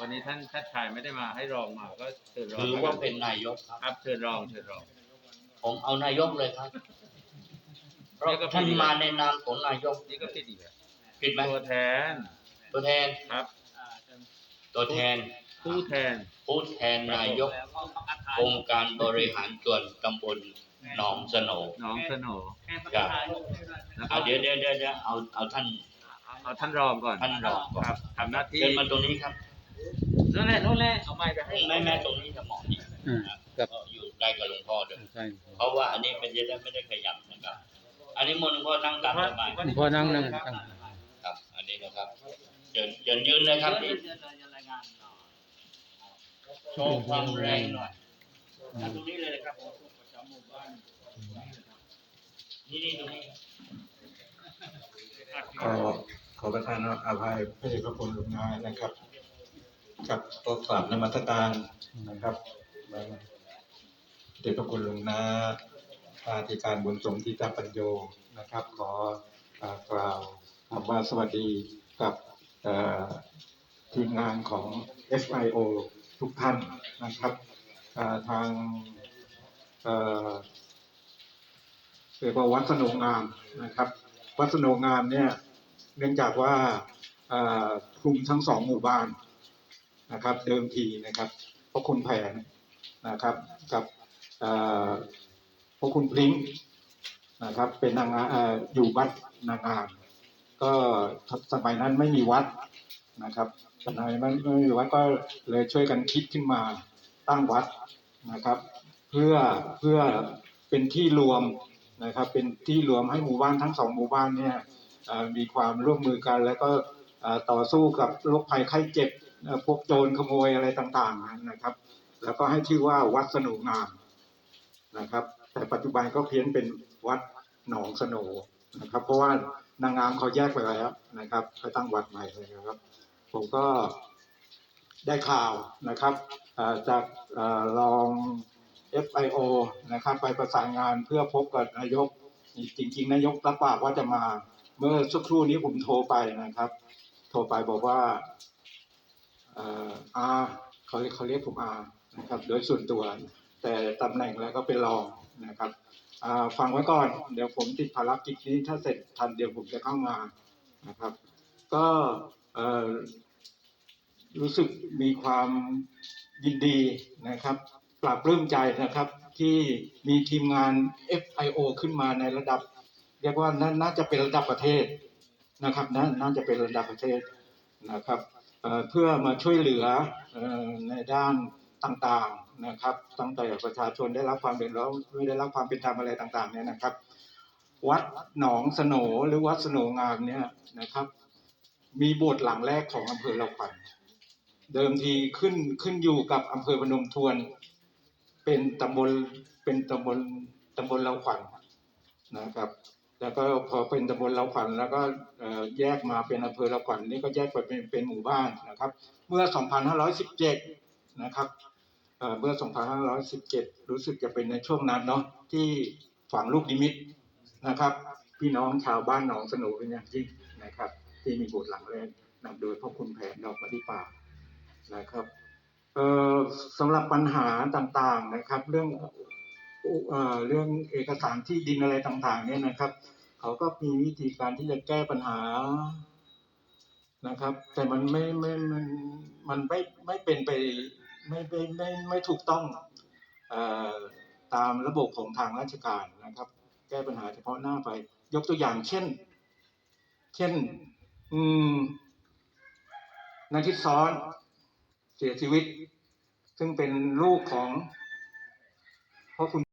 วันนี้ท่านชาติชายไม่ได้มาให้รองมาก็เชิญรองถือว่าเป็นนายกครับ ครับเชิญรองเชิญรอง ผมเอานายกเลยครับเพราะนี่ก็ผิดท่านอีกมาในนามของนายกนี่ก็ผิดอีกอะผิดไหมตัวแทน ตัวแทนครับ ตัวแทนผู้แทนผู้แทนนายก องค์การบริหารส่วนตำบลหนองสโหนน้องสโหนครับแล้วก็เอาเดี๋ยวเดี๋ยวเดี๋ยวเดี๋ยวเอาเอาท่าน เอาท่านรองก่อนท่านรองก่อนครับทำหน้าที่เชิญมาตรงนี้ครับนั่นแหละนู่นแหละเอาไม้ไปให้แม่แม่ตรงนี้จะเหมาะดีอืมนะครับก็อยู่ใกล้กับหลวงพ่อด้วยใช่เพราะว่าอันนี้เป็นจะได้ไม่ได้ขยับนะครับ อันนี้มนต์หลวงพ่อนั่งตามสบายหลวงพ่อนั่งนั่งนั่งครับ อันนี้นะครับเชิญเชิญยืนเลยครับโชว์ความแรงหน่อยเอาตรงนี้เลยนะครับนี่นี่ตรงนี้ข อขอประทานอภัยพระเดชพระคุณหลวงนานะครับ กับตัวกราบนมัสการนะครับพระเดชพระคุณหลวงนาอาธิการบุญสมทิตาปัญโยนะครับ ขอกล่าวคำว่าสวัสดีกับทีมงานของ FIO ทุกท่านนะครับทางเอ่อเรียกว่าวัดสนุงามนะครับ วัดสนุงามเนี่ย เนื่องจากว่าคลุมทั้งสองหมู่บ้านนะครับเดิมทีนะครับพระคุณแผนนะครับกับพระคุณพลิงนะครับเป็นนางออยู่วัดนางงามก็สมัยนั้นไม่มีวัดนะครับสมัยนั้นไม่มีวัดก็เลยช่วยกันคิดขึ้นมาตั้งวัดนะครับ เพื่อเพื่อเป็นที่รวมนะครับเป็นที่รวมให้หมู่บ้านทั้งสองหมู่บ้านเนี่ย มีความร่วมมือกัน แล้วก็ต่อสู้กับโรคภัยไข้เจ็บพวกโจรขโมยอะไรต่างๆนะครับ แล้วก็ให้ชื่อว่าวัดสนุงามนะครับ แต่ปัจจุบันก็เพี้ยนเป็นวัดหนองสโหนะครับ เพราะว่านางงามเขาแยกไปแล้วนะครับไปตั้งวัดใหม่เลยนะครับ ผมก็ได้ข่าวนะครับจากเอ่อรอง FIO นะครับ ไปประสานงานเพื่อพบกับนายก จริง ๆ นายกรับปากว่าจะมา มื่อสักครู่นี้ผมโทรไปนะครับ โทรไปบอกว่าอ่ออาเขาเขาเรียกผมอานะครับ โดยส่วนตัว แต่ตำแหน่งแล้วก็เป็นรองนะครับอ่าฟังไว้ก่อน เดี๋ยวผมติดภารกิจนี้ถ้าเสร็จทันเดี๋ยวผมจะเข้ามานะครับ ก็รู้สึกมีความยินดีนะครับปราบปลื้มใจนะครับที่มีทีมงาน FIO ขึ้นมาในระดับ เรียกว่าน,น่าจะเป็นระดับประเทศนะครับน,น่าจะเป็นระดับประเทศนะครับเเพื่อมาช่วยเหลืออในด้านต่างๆนะครับตั้งแต่ประชาชนได้รับความเดือดร้อนไม่ได้รับความเป็นธรรมอะไรต่างๆเนี่ยนะครับ วัดหนองสโนหรือวัดสโนงามเนี่ยนะครับ มีโบสถ์หลังแรกของอำเภอเราขวัญเดิมทีขึ้นขึ้นอยู่กับอำเภอพนมทวน เป็นตำบลเป็นตำบลตำบลเราขวัญนะครับ แล้วก็พอเป็นตำบลเราขวัญแล้วก็แยกมาเป็นอำเภอเราขวัญนี่ก็แยกไปเป็นเป็นหมู่บ้านนะครับ เมื่อ 2517 นะครับเอ่อเมื่อ 2517 รู้สึกจะเป็นในช่วงนั้นเนาะที่ฝังลูกนิมิตนะครับ พี่น้องชาวบ้านหนองสนุเป็นอย่างยิ่งนะครับ ที่มีโบสถ์หลังแรกนำโดยพ่อคุณแผนดอกมะลิป่านะครับสำหรับปัญหาต่างๆนะครับ เรื่อง เรื่องเอกสารที่ดินอะไรต่างๆ เนี่ยนะครับ เขาก็มีวิธีการที่จะแก้ปัญหานะครับ แต่มันไม่ไม่มันมันไม่ไม่เป็นไปไม่ไม่ไม่ไม่ถูกต้องตามระบบของทางราชการนะครับ แก้ปัญหาเฉพาะหน้าไป ยกตัวอย่างเช่น เช่น อืมนายทิศซ้อนเสียชีวิต ซึ่งเป็นลูกของพ่อคุณ